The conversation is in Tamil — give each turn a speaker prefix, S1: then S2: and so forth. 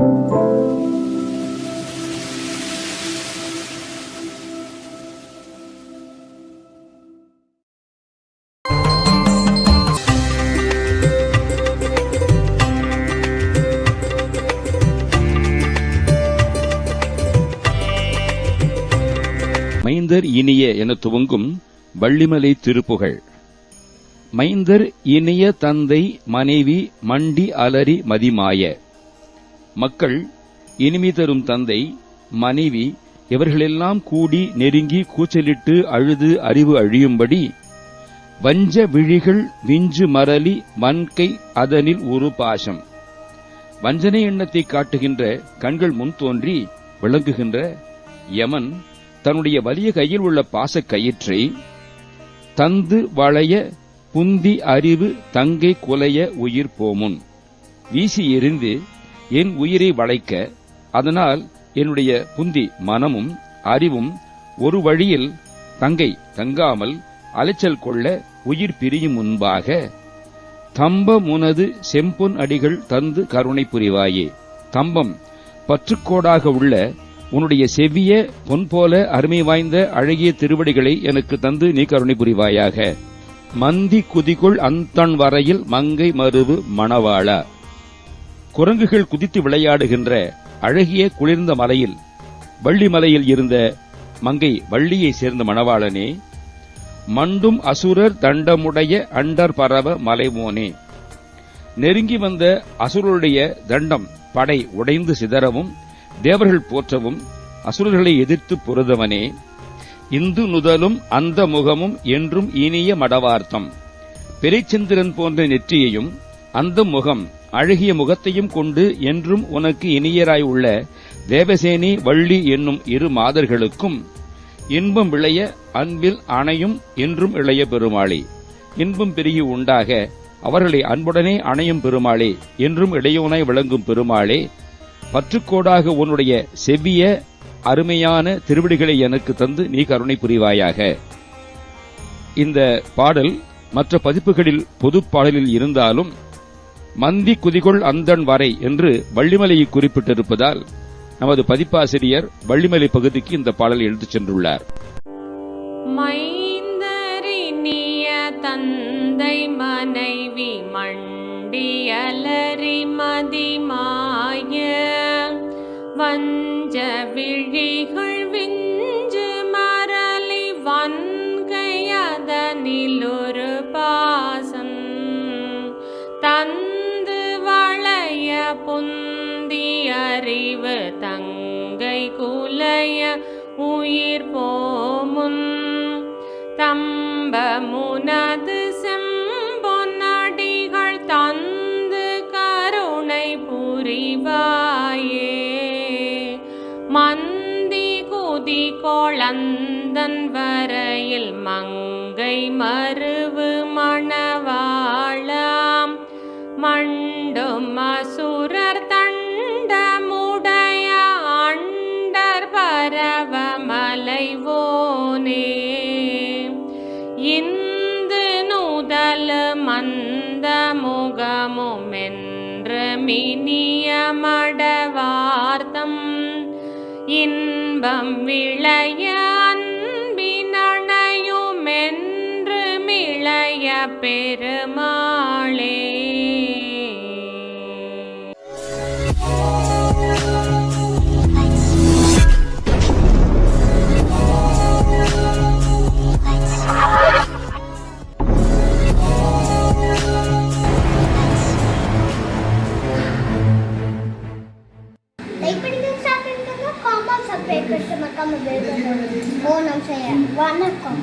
S1: மைந்தர் இனிய என துவங்கும் வள்ளிமலை திருப்புகழ் மைந்தர் இனிய தந்தை மனைவி மண்டி அலரி மதிமாய. மக்கள் இனிமை தரும் தந்தை மனைவி இவர்களெல்லாம் கூடி நெருங்கி கூச்சலிட்டு அழுது அறிவு அழியும்படி வஞ்ச விழிகள் விஞ்சு மரலி வன்கை அதனில் ஒரு பாசம். வஞ்சனை எண்ணத்தை காட்டுகின்ற கண்கள் முன் தோன்றி விளங்குகின்ற யமன் தன்னுடைய வலிய கையில் உள்ள பாசக் கயிற்றை தந்து வளைய புந்தி அறிவு தங்கை குலைய உயிர் போமுன். வீசி எறிந்து என் உயிரை வளைக்க அதனால் என்னுடைய புந்தி மனமும் அறிவும் ஒரு வழியில் தங்கை தங்காமல் அலைச்சல் கொள்ள உயிர் பிரியும் முன்பாக தம்ப முனது செம்பொன் அடிகள் தந்து கருணை புரிவாயே. தம்பம் பற்றுக்கோடாக உள்ள உன்னுடைய செவ்விய பொன் போல அருமை வாய்ந்த அழகிய திருவடிகளை எனக்கு தந்து நீ கருணை புரிவாயாக. மந்தி குதிக்குள் அந்தன் வரையில் மங்கை மருவு மணவாளா. குரங்குகள் குதித்து விளையாடுகின்ற அழகிய குளிர்ந்த மலையில் வள்ளி மலையில் இருந்த மங்கை வள்ளியை சேர்ந்த மணவாளனே மண்டும் அசுரர் தண்டமுடைய அண்டர் பரவ மலைமோனே. நெருங்கி வந்த அசுரருடைய தண்டம் படை உடைந்து சிதறவும் தேவர்கள் போற்றவும் அசுரர்களை எதிர்த்து பொருதவனே இந்து நுதலும் அந்த முகமும் என்றும் இனிய மடவார்த்தம். பெரிச்சந்திரன் போன்ற நெற்றியையும் அந்த முகம் அழகிய முகத்தையும் கொண்டு என்றும் உனக்கு இனியராய் உள்ள தேவசேனி வள்ளி என்னும் இரு மாதர்களுக்கும் இன்பம் விளைய அன்பில் அணையும் என்றும் இளைய பெருமாளே. இன்பம் பெருகி உண்டாக அவர்களை அன்புடனே அணையும் பெருமாளே என்றும் இளையோனாய் விளங்கும் பெருமாளே. பற்றுக்கோடாக உன்னுடைய செவ்விய அருமையான திருவிடிகளை எனக்கு தந்து நீ கருணை புரிவாயாக. இந்த பாடல் மற்ற பதிப்புகளில் பொது பாடலில் இருந்தாலும் மந்தி குதிகொள் அந்தன் வரை என்று வள்ளிமலையை குறிப்பிட்டிருப்பதால் நமது பதிப்பாசிரியர் வள்ளிமலை பகுதிக்கு இந்த பாடலை எடுத்துச் சென்றுள்ளார்.
S2: தந்தை மனைவி மண்டியலரி மதிமாய வஞ்ச விழிகள் விஞ்சு மரளி வன்கையதனிலொரு உடைய உயிர் போமுன் தம்ப முனது செம்பொன்னடிகள் தந்து கருணை புரிவாயே. மந்தி குதி கோளந்தன் வரையில் மங்கை மருவு மணவாளாம். மண்டும் அசுரர் வந்த முகமுமென்று மினிய மடவார்த்தம் இன்பம் விளைய அன்பினணையும் என்று மிளைய
S3: பெருமா சப்ஸ்கிரைப் பண்ணுங்க காம்பவுண்ட் சப்ஸ்கிரைப் பண்ணிட்டு மறக்காம பெல் பட்டன் ஓ நம்ம செய்ய வணக்கம்